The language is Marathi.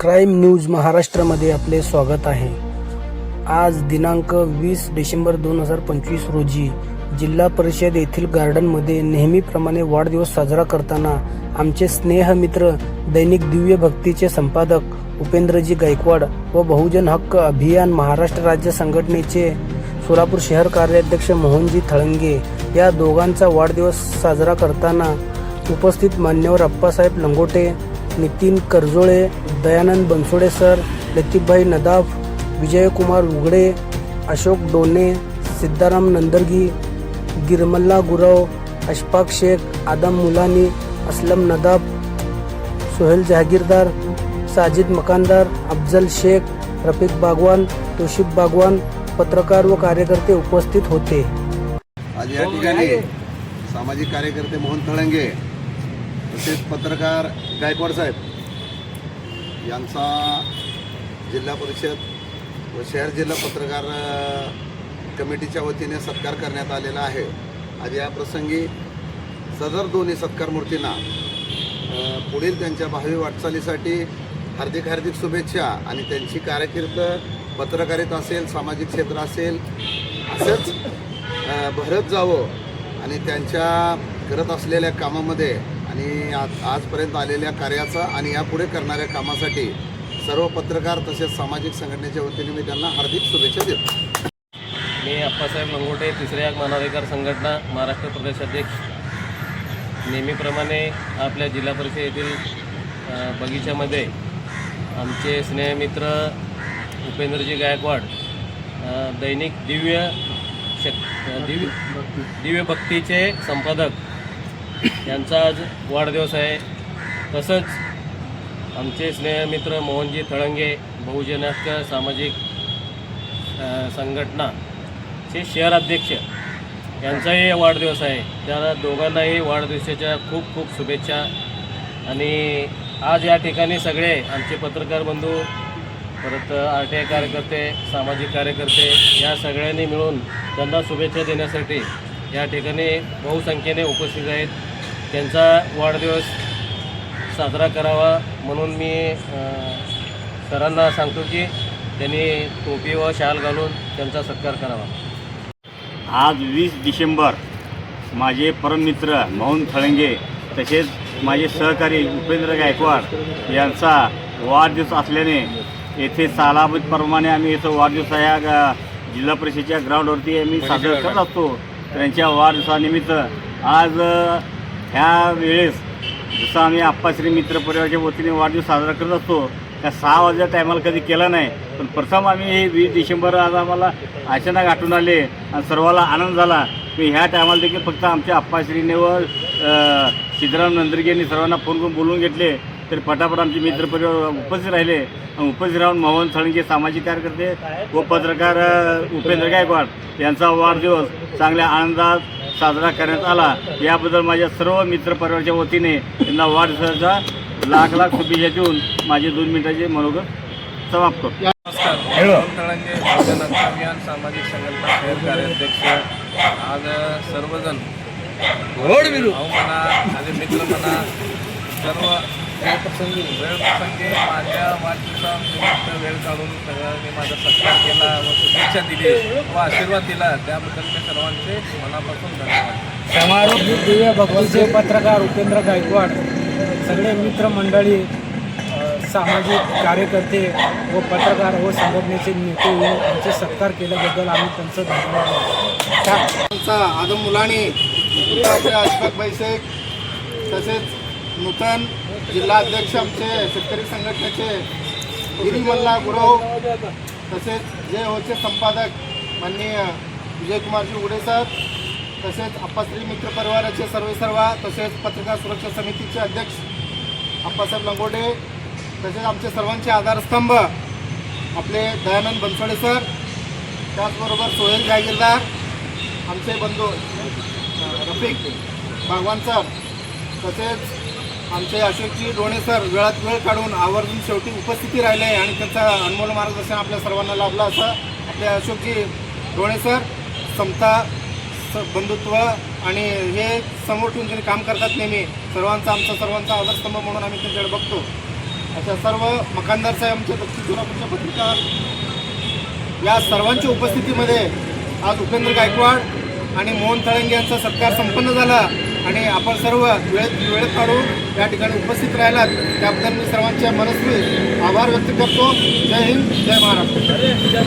क्राईम न्यूज महाराष्ट्रामध्ये आपले स्वागत आहे. आज दिनांक वीस डिसेंबर दोन हजार पंचवीस रोजी जिल्हा परिषद येथील गार्डनमध्ये नेहमीप्रमाणे वाढदिवस साजरा करताना आमचे स्नेहमित्र दैनिक दिव्य भक्तीचे संपादक उपेंद्रजी गायकवाड व बहुजन हक्क अभियान महाराष्ट्र राज्य संघटनेचे सोलापूर शहर कार्याध्यक्ष मोहनजी थळंगे या दोघांचा वाढदिवस साजरा करताना उपस्थित मान्यवर अप्पासाहेब लंगोटे नितीन करजोळे दयानंद बनसोडे सर लतीफभाई नदाफ विजयकुमार उघडे अशोक डोने सिद्धाराम नंदरगी गिरमल्ला गुरव अशफाक शेख आदम मुलानी असलम नदाब सोहेल जहागीरदार साजिद मकानदार अफजल शेख रफिक बागवान तोशिफ बागवान पत्रकार व कार्यकर्ते उपस्थित होते. आज या ठिकाणी सामाजिक कार्यकर्ते मोहन तळंगे तसेच पत्रकार गायकवाड साहेब यांचा जिल्हा परिषद व शहर जिल्हा पत्रकार कमिटीच्या वतीने सत्कार करण्यात आलेला आहे. आज या प्रसंगी सदर दोन्ही सत्कार मूर्तींना पुढील त्यांच्या भावी वाटचालीसाठी हार्दिक हार्दिक शुभेच्छा आणि त्यांची कारकीर्द पत्रकारित असेल सामाजिक क्षेत्र असेल असंच भरत जावं आणि त्यांच्या करत असलेल्या कामामध्ये आणि आज आजपर्यंत आलेल्या कार्याचा आणि यापुढे करणाऱ्या कामासाठी सर्व पत्रकार तसेच सामाजिक संघटनेच्या वतीने मी त्यांना हार्दिक शुभेच्छा देतो. मी अप्पासाहेब लंगोटे तिसऱ्या मानवाधिकार संघटना महाराष्ट्र प्रदेशाध्यक्ष नेहमीप्रमाणे आपल्या जिल्हा परिषदेतील बगीच्यामध्ये आमचे स्नेहमित्र उपेंद्रजी गायकवाड दैनिक दिव्य शक दिव्य दिव्य भक्तीचे संपादक यांचा आज वाढदिवस आहे. तसंच आमचे स्नेहमित्र मोहनजी तळंगे बहुजन सामाजिक संघटना संघटनाचे शहर अध्यक्ष यांचाही वाढदिवस आहे. त्या दोघांनाही वाढदिवसाच्या खूप खूप शुभेच्छा. आणि आज या ठिकाणी सगळे आमचे पत्रकार बंधू परत आर टी आय कार्यकर्ते सामाजिक कार्यकर्ते या सगळ्यांनी मिळून त्यांना शुभेच्छा देण्यासाठी या ठिकाणी बहुसंख्येने उपस्थित आहेत. त्यांचा वाढदिवस साजरा करावा म्हणून मी सरांना सांगतो की त्यांनी टोपी व शाल घालून त्यांचा सत्कार करावा. आज वीस डिसेंबर माझे परममित्र मोहन थळंगे तसेच माझे सहकारी उपेंद्र गायकवाड यांचा वाढदिवस असल्याने येथे सालाबतप्रमाणे आम्ही इथं वाढदिवस या जिल्हा परिषदेच्या ग्राउंडवरती आम्ही साजरा करत असतो. त्यांच्या वाढदिवसानिमित्त आज ह्या वेळेस जसं आम्ही आप्पाश्री मित्र परिवाराच्या वतीने वाढदिवस साजरा करत असतो त्या सहा वाजल्या टायमाला कधी केला नाही. पण प्रथम आम्ही हे वीस डिसेंबर आज आम्हाला अचानक आठवून आले आणि सर्वाला आनंद झाला. की ह्या टायमाला देखील फक्त आमच्या आप्पाश्रीने व सिद्धराम नंदरगे यांनी सर्वांना फोन करून बोलवून घेतले. तर पटापट आमचे मित्रपरिवार उपस्थित राहिले. आणि उपस्थित राहून मोहन सळंगे सामाजिक कार्यकर्ते व पत्रकार उपेंद्र गायकवाड यांचा वाढदिवस चांगल्या आनंदात साजरा करण्यात आला. याबद्दल माझ्या सर्व मित्रपरिवाराच्या वतीने त्यांना वाढदिवसाचा लाख लाख शुभेच्छा देऊन माझे दोन मिनिटाचे मनोगत समाप्त करतो. नमस्कार. अभियान सामाजिक संघटना शहर कार्याध्यक्ष आज सर्वजण म्हणा आणि मित्र म्हणा सर्व वेळ प्रसंगी वेळ प्रसंगी माझ्या वाढदिवसानिमित्त वेळ काढून सगळ्यांनी माझा सत्कार केला व शुभेच्छा दिली व आशीर्वाद दिला त्याबद्दल मी सर्वांचे मनापासून धन्यवाद समारोप दिव्य भक्तीचे पत्रकार उपेंद्र गायकवाड सगळे मित्रमंडळी सामाजिक कार्यकर्ते व पत्रकार व संघटनेचे नेते येऊन त्यांचे सत्कार केल्याबद्दल आम्ही त्यांचं धन्यवाद आदम मुलानी आपले अशफाक तसेच नूतन जिल्हा अध्यक्ष आमचे शेतकरी संघटनेचे गिरीमल्ला गुरव तसेच जे होचे संपादक माननीय विजयकुमारजी उघडे सर तसेच अप्पाश्री मित्र परिवाराचे सर्वे सर्वा तसेच पत्रकार सुरक्षा समितीचे अध्यक्ष अप्पासाहेब लंगोटे तसेच आमचे सर्वांचे आधारस्तंभ आपले दयानंद बनसोडे सर त्याचबरोबर सोहेल जागीरदार आमचे बंधू रफिक भगवान सर तसेच आमचे अशोकजी डोणे सर वेळात वेळ काढून आवर्जून शेवटी उपस्थिती राहिले आणि त्यांचा अनमोल मार्गदर्शन आपल्या सर्वांना लाभलं असं आपले अशोकजी डोणे सर समता स बंधुत्व आणि हे समोर ठेवून त्यांनी काम करतात नेहमी सर्वांचा आमचा सर्वांचा आदरस्तंभ म्हणून आम्ही त्यांच्याकडे बघतो. अशा सर्व मकानदार साहेब आमच्या दक्षिण सोलापूरच्या पत्रिका या सर्वांच्या उपस्थितीमध्ये आज उपेंद्र गायकवाड आणि मोहन तळंगे यांचा सत्कार संपन्न झाला. आणि आपण सर्व वेळेत वेळेत काढून या ठिकाणी उपस्थित राहिलात. त्याबद्दल मी सर्वांच्या मनस्वी आभार व्यक्त करतो. जय हिंद जय महाराष्ट्र.